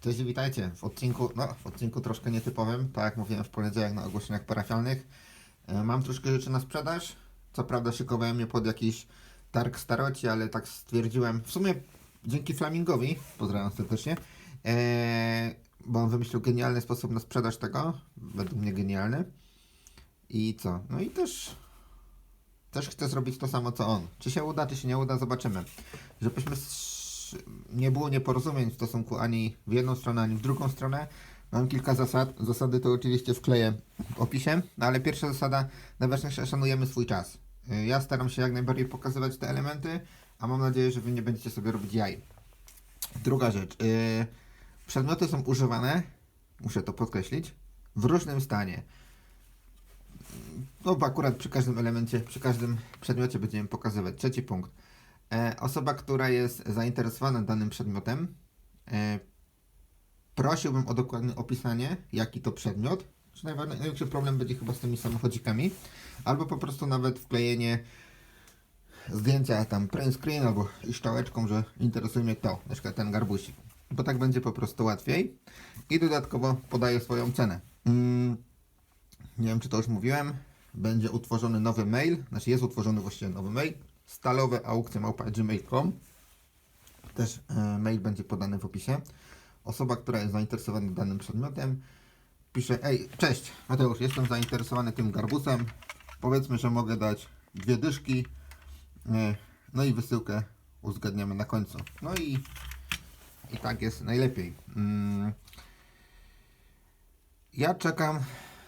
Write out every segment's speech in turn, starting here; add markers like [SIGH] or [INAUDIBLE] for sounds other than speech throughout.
Cześć, witajcie w odcinku, no w odcinku troszkę nietypowym, tak jak mówiłem w poniedziałek na ogłoszeniach parafialnych. E, Mam troszkę rzeczy na sprzedaż, co prawda szykowałem je pod jakiś targ staroci, ale tak stwierdziłem, w sumie dzięki Flamingowi, pozdrawiam serdecznie, e, bo on wymyślił genialny sposób na sprzedaż tego, według mnie genialny. I co? No i też też chcę zrobić to samo co on. Czy się uda, czy się nie uda, zobaczymy. Żebyśmy nie było nieporozumień w stosunku ani w jedną stronę, ani w drugą stronę. Mam kilka zasad. Zasady to oczywiście wkleję w opisie, no ale pierwsza zasada, najważniejsza, szanujemy swój czas. Ja staram się jak najbardziej pokazywać te elementy, a mam nadzieję, że wy nie będziecie sobie robić jaj. Druga rzecz. y, Przedmioty są używane, muszę to podkreślić, w różnym stanie. No bo akurat przy każdym elemencie, przy każdym przedmiocie będziemy pokazywać. Trzeci punkt. E, osoba, która jest zainteresowana danym przedmiotem, e, prosiłbym o dokładne opisanie, jaki to przedmiot. Największy problem będzie chyba z tymi samochodzikami, albo po prostu nawet wklejenie zdjęcia tam print screen albo i szczałeczką, że interesuje mnie to, na przykład ten garbusik. Bo tak będzie po prostu łatwiej. I dodatkowo podaję swoją cenę. Mm, nie wiem, czy to już mówiłem. Będzie utworzony nowy mail, znaczy jest utworzony właściwie nowy mail. Stalowe aukcje gmail.com. Też e, mail będzie podany w opisie. Osoba, która jest zainteresowana danym przedmiotem, pisze: Ej, cześć, Mateusz, jestem zainteresowany tym garbusem. Powiedzmy, że mogę dać dwie dyszki. E, no i wysyłkę uzgadniamy na końcu. No i, i tak jest najlepiej. Mm. Ja czekam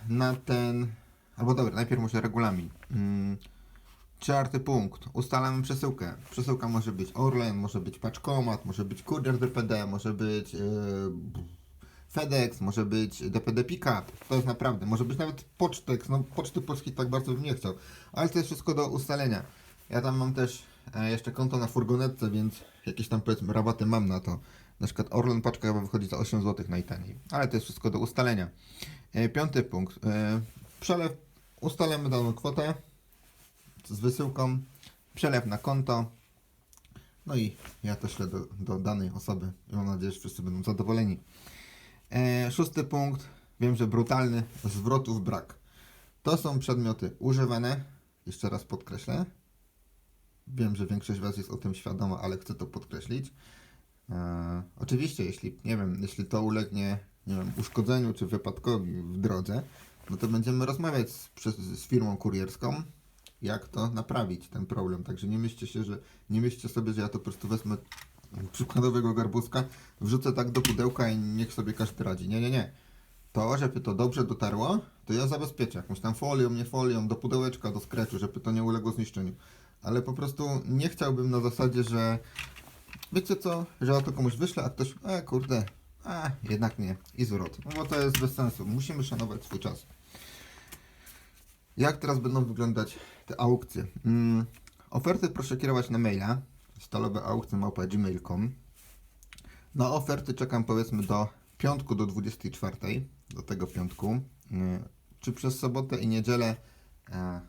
na ten. Albo dobra, najpierw może regulamin. Czwarty punkt. Ustalamy przesyłkę. Przesyłka może być Orlen, może być paczkomat, może być kurier DPD, może być yy, FedEx, może być DPD Pickup. To jest naprawdę. Może być nawet Pocztex. No Poczty Polskiej tak bardzo bym nie chciał. Ale to jest wszystko do ustalenia. Ja tam mam też e, jeszcze konto na furgonetce, więc jakieś tam powiedzmy rabaty mam na to. Na przykład Orlen paczka chyba wychodzi za 8 zł najtaniej. Ale to jest wszystko do ustalenia. E, piąty punkt. E, przelew. Ustalamy daną kwotę z wysyłką, przelew na konto. No i ja to ślę do, do danej osoby i mam nadzieję, że wszyscy będą zadowoleni. E, szósty punkt. Wiem, że brutalny. Zwrotów brak. To są przedmioty używane. Jeszcze raz podkreślę. Wiem, że większość Was jest o tym świadoma, ale chcę to podkreślić. E, oczywiście, jeśli, nie wiem, jeśli to ulegnie, nie wiem, uszkodzeniu czy wypadkowi w drodze, no to będziemy rozmawiać z, z firmą kurierską, jak to naprawić, ten problem. Także nie myślcie się, że, nie myślcie sobie, że ja to po prostu wezmę przykładowego garbuska, wrzucę tak do pudełka i niech sobie każdy radzi. Nie, nie, nie. To, żeby to dobrze dotarło, to ja zabezpieczę jakąś tam folią, nie folią, do pudełeczka, do skreczu, żeby to nie uległo zniszczeniu. Ale po prostu nie chciałbym na zasadzie, że wiecie co, że ja to komuś wyślę, a ktoś, e kurde, a jednak nie, i zwrot. No bo to jest bez sensu, musimy szanować swój czas. Jak teraz będą wyglądać te aukcje? Mm, oferty proszę kierować na maila stalowe aukcje małpa gmail.com Na oferty czekam powiedzmy do piątku do 24, do tego piątku. Mm, Czy przez sobotę i niedzielę e,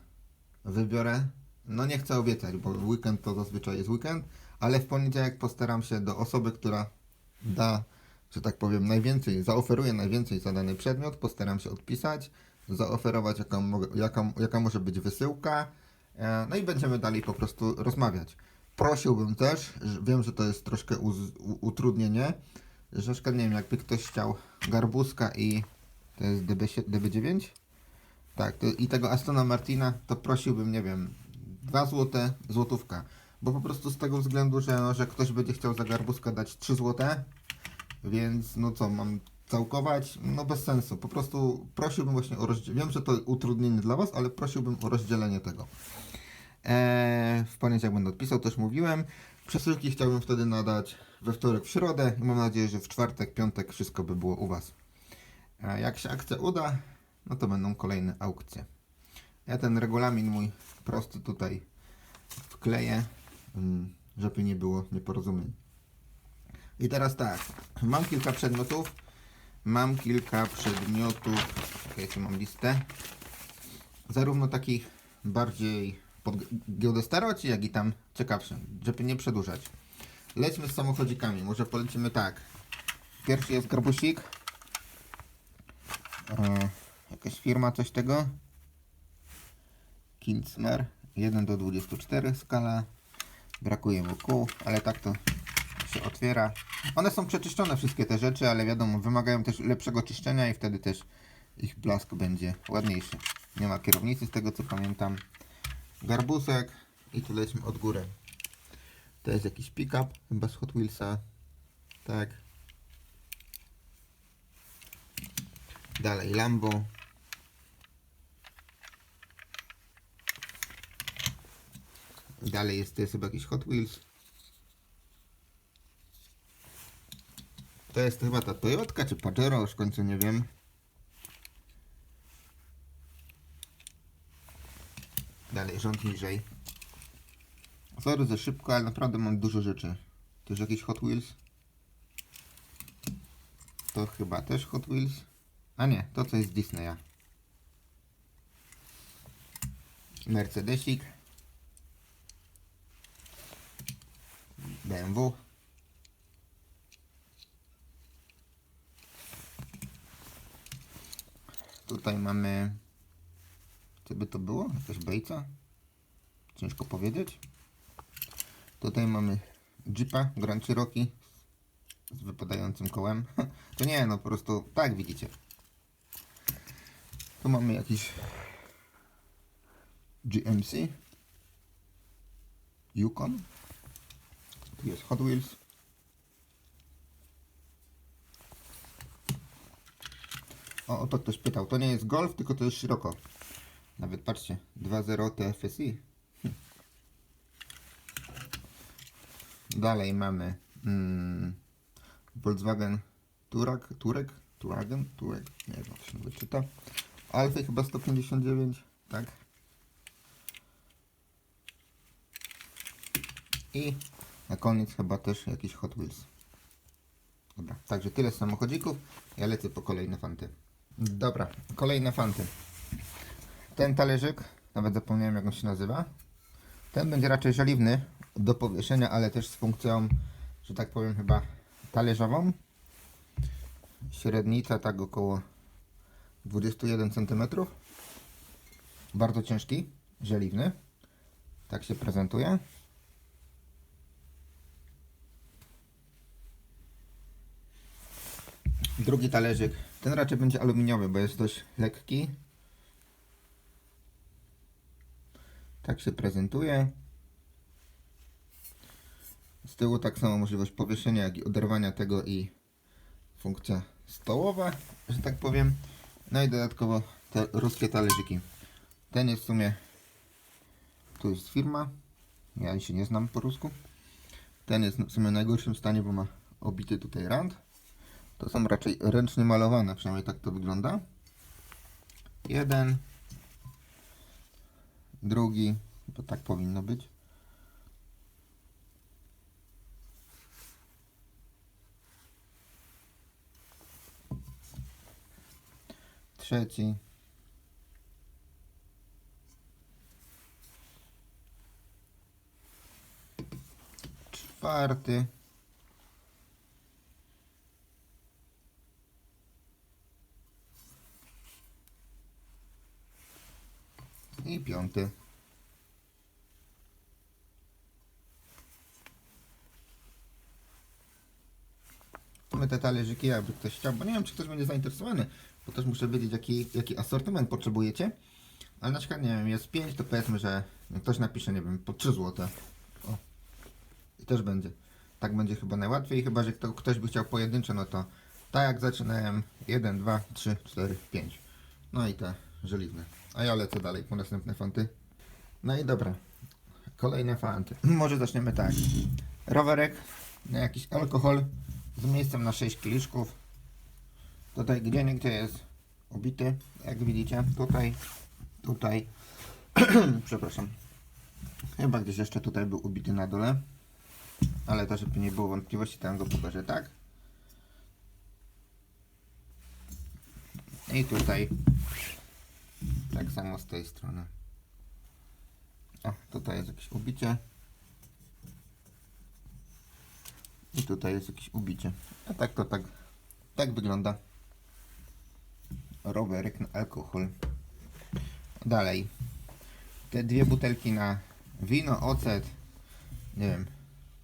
wybiorę? No nie chcę obiecać, bo weekend to zazwyczaj jest weekend, ale w poniedziałek postaram się do osoby, która da, że tak powiem, najwięcej, zaoferuje najwięcej za dany przedmiot, postaram się odpisać, zaoferować mogę- jaka, jaka może być wysyłka, e, no i będziemy dalej po prostu rozmawiać. Prosiłbym też, wiem, że to jest troszkę uz, u, utrudnienie, przykład, nie wiem, jakby ktoś chciał garbuska i to jest DB, DB9? Tak, to, i tego Astona Martina, to prosiłbym, nie wiem, 2 złote, złotówka. Bo po prostu z tego względu, że, no, że ktoś będzie chciał za garbuska dać 3 złote, więc no co, mam całkować? No bez sensu. Po prostu prosiłbym właśnie o rozdzielenie. Wiem, że to utrudnienie dla Was, ale prosiłbym o rozdzielenie tego. Eee, w poniedziałek będę odpisał, też mówiłem. Przesyłki chciałbym wtedy nadać we wtorek, w środę i mam nadzieję, że w czwartek, piątek wszystko by było u Was. E, jak się akcja uda, no to będą kolejne aukcje. Ja ten regulamin mój prosty tutaj wkleję, mm, żeby nie było nieporozumień. I teraz tak, mam kilka przedmiotów. Mam kilka przedmiotów. Czekajcie, mam listę. Zarówno takich bardziej pod giełdę staroci, jak i tam ciekawszych, żeby nie przedłużać. Lećmy z samochodzikami. Może polecimy tak. Pierwszy jest garbusik. E, jakaś firma, coś tego. Kinsmer 1 do 24 skala. Brakuje mu kół, ale tak to się otwiera. One są przeczyszczone wszystkie te rzeczy, ale wiadomo, wymagają też lepszego czyszczenia i wtedy też ich blask będzie ładniejszy. Nie ma kierownicy z tego co pamiętam. Garbusek i tu lecimy od góry. To jest jakiś pick-up, chyba z Hot Wheelsa. Tak. Dalej Lambo. Dalej jest, to jest chyba jakiś Hot Wheels. To jest chyba ta Toyotka czy Pajero, już w końcu nie wiem. Dalej, rząd niżej. Sorry za szybko, ale naprawdę mam dużo rzeczy. Już jakiś Hot Wheels? To chyba też Hot Wheels. A nie, to co jest z Disneya. Mercedesik. BMW. Tutaj mamy... Co by to było? Jakaś bejca? Ciężko powiedzieć. Tutaj mamy Jeepa Grand Cherokee z wypadającym kołem. [LAUGHS] To nie, no po prostu tak widzicie. Tu mamy jakiś GMC Yukon. Tu jest Hot Wheels. O, o to ktoś pytał. To nie jest Golf, tylko to jest Scirocco. Nawet patrzcie, 2.0 TFSI. Hm. Dalej mamy mm, Volkswagen Touareg, Touareg, Touareg, Touareg, nie wiem jak się nawet czyta. Alfa chyba 159, tak? I na koniec chyba też jakiś Hot Wheels. Dobra, także tyle z samochodzików. Ja lecę po kolejne fanty. Dobra, kolejne fanty. Ten talerzyk, nawet zapomniałem jak on się nazywa. Ten będzie raczej żeliwny do powieszenia, ale też z funkcją, że tak powiem, chyba talerzową. Średnica tak około 21 cm. Bardzo ciężki, żeliwny. Tak się prezentuje. Drugi talerzyk. Ten raczej będzie aluminiowy, bo jest dość lekki. Tak się prezentuje. Z tyłu tak samo możliwość powieszenia, jak i oderwania tego i funkcja stołowa, że tak powiem. No i dodatkowo te ruskie talerzyki. Ten jest w sumie, tu jest firma, ja się nie znam po rusku. Ten jest w sumie w najgorszym stanie, bo ma obity tutaj rand. To są raczej ręcznie malowane, przynajmniej tak to wygląda. Jeden, drugi, to tak powinno być. Trzeci. Czwarty. I piąty. Mamy te talerzyki, jakby ktoś chciał, bo nie wiem, czy ktoś będzie zainteresowany, bo też muszę wiedzieć, jaki, jaki asortyment potrzebujecie. Ale na przykład, nie wiem, jest 5, to powiedzmy, że ktoś napisze, nie wiem, po 3 zł. O. I też będzie. Tak będzie chyba najłatwiej, chyba, że kto, ktoś by chciał pojedyncze, no to tak jak zaczynałem, 1, 2, 3, 4, 5. No i te żeliwne. A ja lecę dalej po następne fanty. No i dobra. Kolejne fanty. [CLEARS THROAT] Może zaczniemy tak. Rowerek, na jakiś alkohol z miejscem na 6 kieliszków. Tutaj gdzie nie gdzie jest ubity, jak widzicie. Tutaj, tutaj. [CLEARS THROAT] Przepraszam. Chyba gdzieś jeszcze tutaj był ubity na dole. Ale to, żeby nie było wątpliwości, tam go pokażę tak. I tutaj tak samo z tej strony. O, tutaj jest jakieś ubicie. I tutaj jest jakieś ubicie. A tak to tak Tak wygląda rowerek na alkohol. Dalej. Te dwie butelki na wino, ocet. Nie wiem.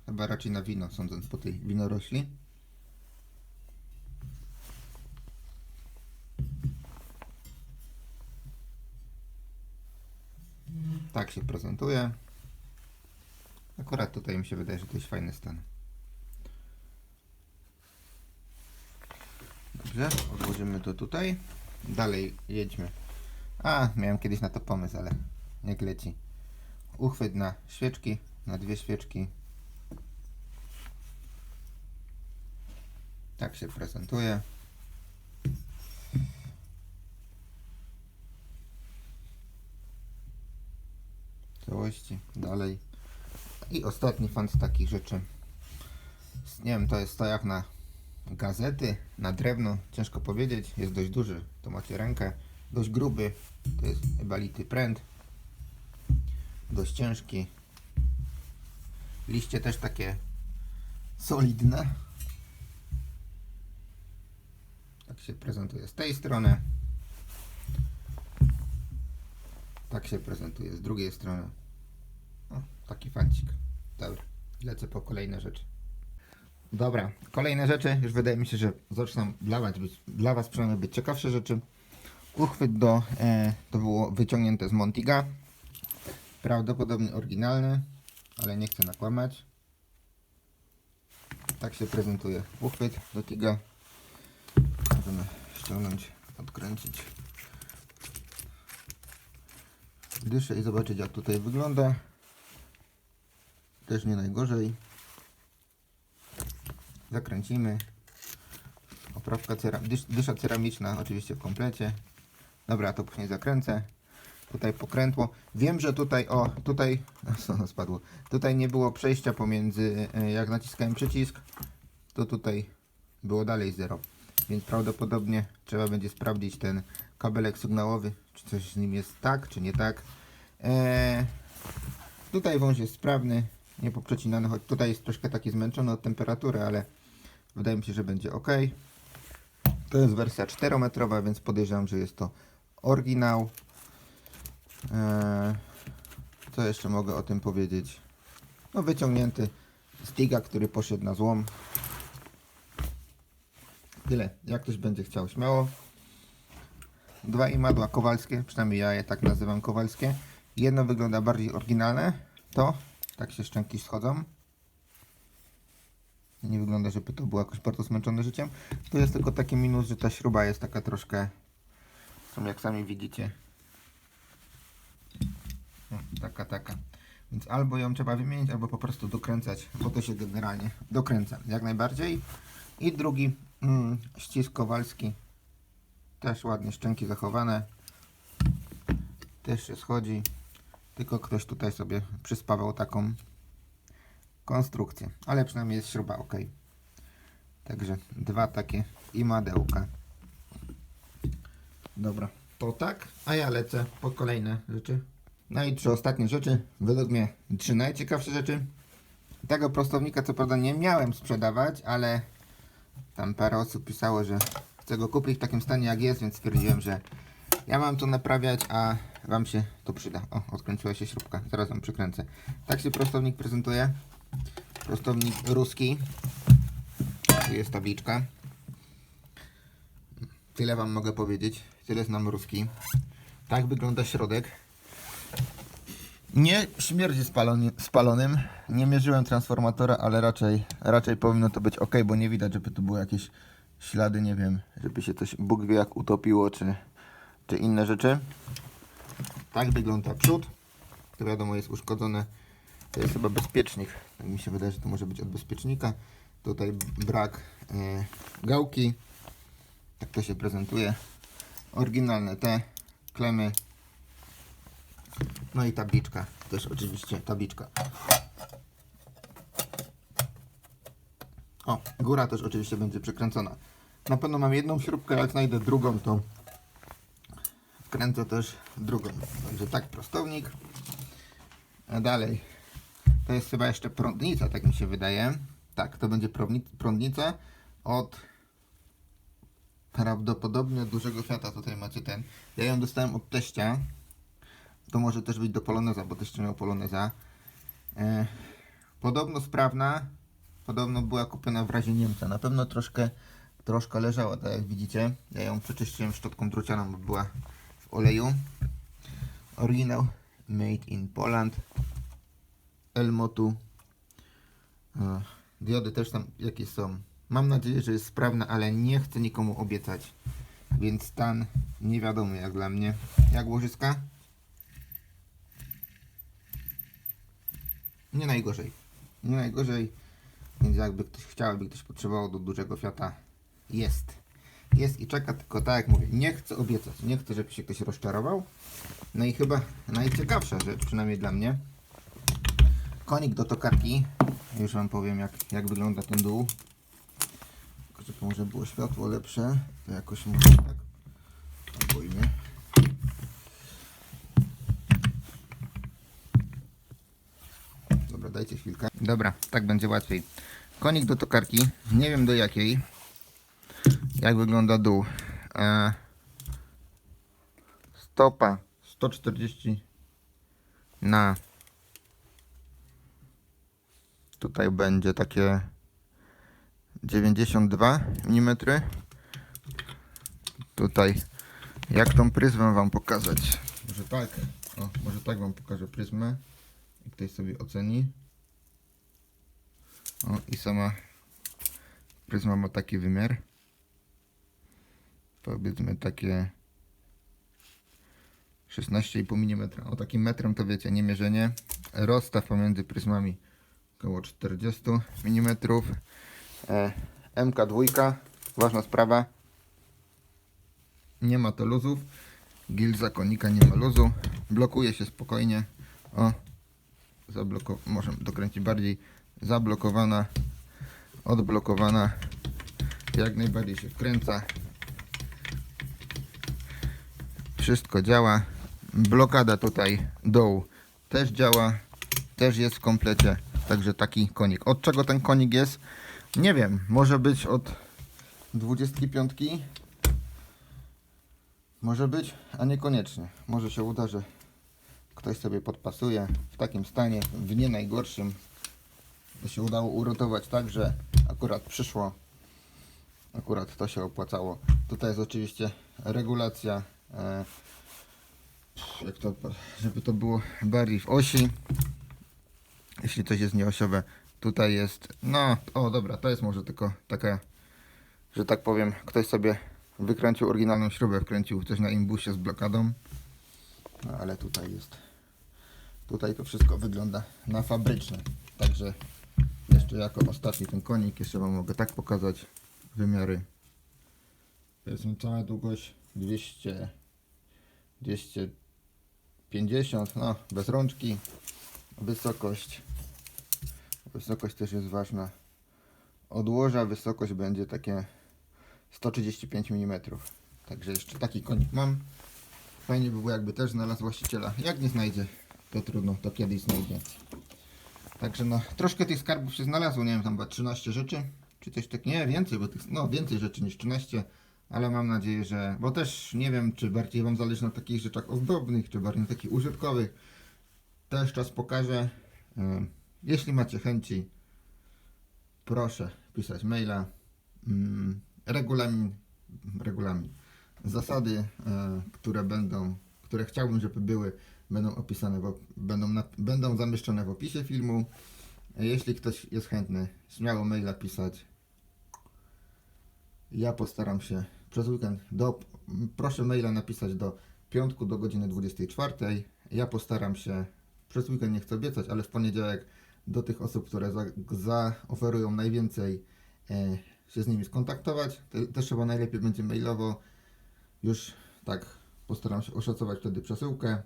Chyba raczej na wino, sądząc po tej winorośli. Tak się prezentuje. Akurat tutaj mi się wydaje, że to jest fajny stan. Dobrze, odłożymy to tutaj. Dalej jedźmy. A, miałem kiedyś na to pomysł, ale niech leci. Uchwyt na świeczki, na dwie świeczki. Tak się prezentuje. W całości, dalej. I ostatni fan z takich rzeczy. Nie wiem, to jest to jak na gazety, na drewno, ciężko powiedzieć. Jest dość duży, to macie rękę. Dość gruby, to jest chyba lity pręt. Dość ciężki. Liście też takie solidne. Tak się prezentuje z tej strony. Tak się prezentuje z drugiej strony. Taki fancik. Dobra, lecę po kolejne rzeczy. Dobra, kolejne rzeczy. Już wydaje mi się, że zaczną dla was być, dla was przynajmniej być ciekawsze rzeczy. Uchwyt do, e, to było wyciągnięte z Montiga. Prawdopodobnie oryginalny, ale nie chcę nakłamać. Tak się prezentuje uchwyt do Tiga. Możemy ściągnąć, odkręcić. Dyszę i zobaczyć jak tutaj wygląda. Też nie najgorzej. Zakręcimy. Oprawka dysza ceramiczna oczywiście w komplecie. Dobra, to później zakręcę. Tutaj pokrętło. Wiem, że tutaj, o, tutaj, [LAUGHS] no spadło. Tutaj nie było przejścia pomiędzy, e, jak naciskałem przycisk, to tutaj było dalej zero. Więc prawdopodobnie trzeba będzie sprawdzić ten kabelek sygnałowy, czy coś z nim jest tak, czy nie tak. Eee, tutaj wąż jest sprawny, nie poprzecinany, choć tutaj jest troszkę taki zmęczony od temperatury, ale wydaje mi się, że będzie ok. To jest wersja 4-metrowa, więc podejrzewam, że jest to oryginał. Eee, co jeszcze mogę o tym powiedzieć? No wyciągnięty z Tiga, który poszedł na złom. Tyle. Jak ktoś będzie chciał, śmiało. Dwa imadła kowalskie, przynajmniej ja je tak nazywam kowalskie. Jedno wygląda bardziej oryginalne. To, tak się szczęki schodzą. Nie wygląda, żeby to było jakoś bardzo zmęczone życiem. Tu jest tylko taki minus, że ta śruba jest taka troszkę, są jak sami widzicie, no, taka, taka. Więc albo ją trzeba wymienić, albo po prostu dokręcać, bo to się generalnie dokręca, jak najbardziej. I drugi mm, ścisk kowalski, też ładnie szczęki zachowane, też się schodzi, tylko ktoś tutaj sobie przyspawał taką konstrukcję, ale przynajmniej jest śruba ok. Także dwa takie i madełka. Dobra, to tak, a ja lecę po kolejne rzeczy. No i trzy ostatnie rzeczy, według mnie trzy najciekawsze rzeczy. Tego prostownika co prawda nie miałem sprzedawać, ale tam parę osób pisało, że chce go kupić w takim stanie jak jest, więc stwierdziłem, że ja mam to naprawiać, a Wam się to przyda. O, odkręciła się śrubka, zaraz Wam przykręcę. Tak się prostownik prezentuje. Prostownik ruski. Tu jest tabliczka. Tyle Wam mogę powiedzieć. Tyle znam ruski. Tak wygląda środek. Nie śmierdzi spalony, spalonym. Nie mierzyłem transformatora, ale raczej, raczej powinno to być ok, bo nie widać, żeby tu były jakieś ślady, nie wiem, żeby się coś Bóg wie jak utopiło, czy, czy inne rzeczy. Tak wygląda przód. To wiadomo jest uszkodzone. To jest chyba bezpiecznik. Tak mi się wydaje, że to może być od bezpiecznika. Tutaj brak e, gałki. Tak to się prezentuje. Oryginalne te klemy. No i tabliczka. Też oczywiście tabliczka. O, góra też oczywiście będzie przekręcona. Na pewno mam jedną śrubkę, jak znajdę drugą, to wkręcę też drugą. Także tak, prostownik. A dalej. To jest chyba jeszcze prądnica, tak mi się wydaje. Tak, to będzie prądni- prądnica od prawdopodobnie od dużego Fiata tutaj macie ten. Ja ją dostałem od teścia. To może też być do Poloneza, bo teście miał Poloneza. E, podobno sprawna. Podobno była kupiona w razie Niemca. Na pewno troszkę, troszkę leżała, tak jak widzicie. Ja ją przeczyściłem szczotką drucianą, bo była oleju. Original made in Poland. Elmotu. E, Diody też tam jakieś są. Mam nadzieję, że jest sprawna, ale nie chcę nikomu obiecać. Więc stan nie wiadomo jak dla mnie. Jak łożyska? Nie najgorzej. Nie najgorzej. Więc jakby ktoś chciał, jakby ktoś potrzebował do dużego Fiata, jest. Jest i czeka, tylko tak jak mówię, nie chcę obiecać. Nie chcę, żeby się ktoś rozczarował. No i chyba najciekawsza rzecz, przynajmniej dla mnie. Konik do tokarki. Już Wam powiem, jak, jak wygląda ten dół. Tylko, żeby może było światło lepsze, to jakoś może tak obojmie. Dobra, dajcie chwilkę. Dobra, tak będzie łatwiej. Konik do tokarki. Nie wiem do jakiej. Jak wygląda dół. E, stopa 140 na tutaj będzie takie 92 mm tutaj jak tą pryzmę wam pokazać? Może tak. O, może tak wam pokażę pryzmę i ktoś sobie oceni. O i sama pryzma ma taki wymiar powiedzmy takie 16,5 mm. O takim metrem to wiecie, nie mierzenie. Rozstaw pomiędzy pryzmami około 40 mm. E, MK2, ważna sprawa. Nie ma to luzów. Gilza konika nie ma luzu. Blokuje się spokojnie. O, zabloko może dokręcić bardziej. Zablokowana, odblokowana. Jak najbardziej się wkręca. Wszystko działa. Blokada tutaj dołu też działa. Też jest w komplecie. Także taki konik. Od czego ten konik jest? Nie wiem. Może być od 25. Może być, a niekoniecznie. Może się uda, że ktoś sobie podpasuje w takim stanie, w nie najgorszym. To się udało uratować tak, że akurat przyszło. Akurat to się opłacało. Tutaj jest oczywiście regulacja e, jak to, żeby to było bardziej w osi. Jeśli coś jest nieosiowe, tutaj jest, no, o dobra, to jest może tylko taka, że tak powiem, ktoś sobie wykręcił oryginalną śrubę, wkręcił coś na imbusie z blokadą. No ale tutaj jest, tutaj to wszystko wygląda na fabryczne. Także jeszcze jako ostatni ten konik, jeszcze Wam mogę tak pokazać wymiary. To jest cała długość 200 250, no bez rączki. Wysokość. Wysokość też jest ważna. Odłoża wysokość będzie takie 135 mm. Także jeszcze taki konik mam. Fajnie by było jakby też znalazł właściciela. Jak nie znajdzie, to trudno, to kiedyś znajdzie. Także no, troszkę tych skarbów się znalazło, nie wiem, tam chyba 13 rzeczy, czy coś takiego, nie, więcej, bo tych, no więcej rzeczy niż 13 ale mam nadzieję, że. Bo też nie wiem, czy bardziej Wam zależy na takich rzeczach ozdobnych, czy bardziej na takich użytkowych. Też czas pokażę. E, Jeśli macie chęci, proszę pisać maila. Mm, Regulamin, regulamin. Zasady, e, które będą, które chciałbym, żeby były, będą opisane, w, będą, będą zamieszczone w opisie filmu. Jeśli ktoś jest chętny, śmiało maila pisać. Ja postaram się przez weekend do, proszę maila napisać do piątku do godziny 24. Ja postaram się przez weekend nie chcę obiecać, ale w poniedziałek do tych osób, które za, zaoferują najwięcej e, się z nimi skontaktować. Te, też chyba najlepiej będzie mailowo. Już tak postaram się oszacować wtedy przesyłkę,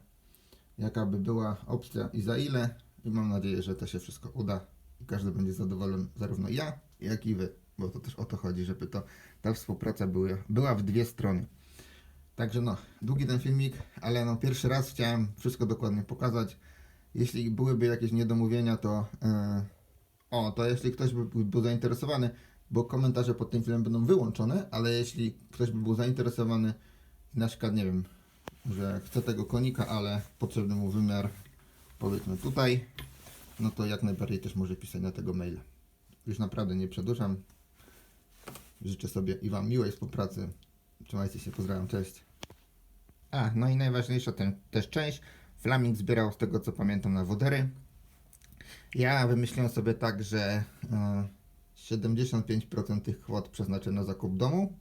jaka by była opcja i za ile. I mam nadzieję, że to się wszystko uda i każdy będzie zadowolony, zarówno ja, jak i wy, bo to też o to chodzi, żeby to ta współpraca była, była w dwie strony. Także no, długi ten filmik, ale no pierwszy raz chciałem wszystko dokładnie pokazać. Jeśli byłyby jakieś niedomówienia, to yy, o, to jeśli ktoś by był zainteresowany, bo komentarze pod tym filmem będą wyłączone, ale jeśli ktoś by był zainteresowany, na przykład, nie wiem, że chce tego konika, ale potrzebny mu wymiar, powiedzmy tutaj, no to jak najbardziej też może pisać na tego maila. Już naprawdę nie przedłużam. Życzę sobie i Wam miłej współpracy. Trzymajcie się, pozdrawiam, cześć. A, no i najważniejsza ten, też część. Flaming zbierał z tego co pamiętam na wodery. Ja wymyśliłem sobie tak, że e, 75% tych kwot przeznaczę na zakup domu,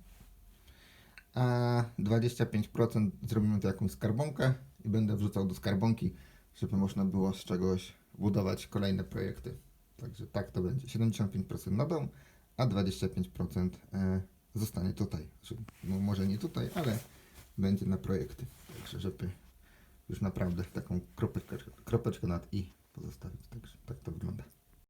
a 25% zrobimy to jakąś skarbonkę i będę wrzucał do skarbonki, żeby można było z czegoś budować kolejne projekty. Także tak to będzie. 75% na dom, a 25% e, zostanie tutaj. Znaczy, No może nie tutaj, ale będzie na projekty. Także żeby już naprawdę taką kropeczkę, kropeczkę nad i pozostawić. Także tak to wygląda.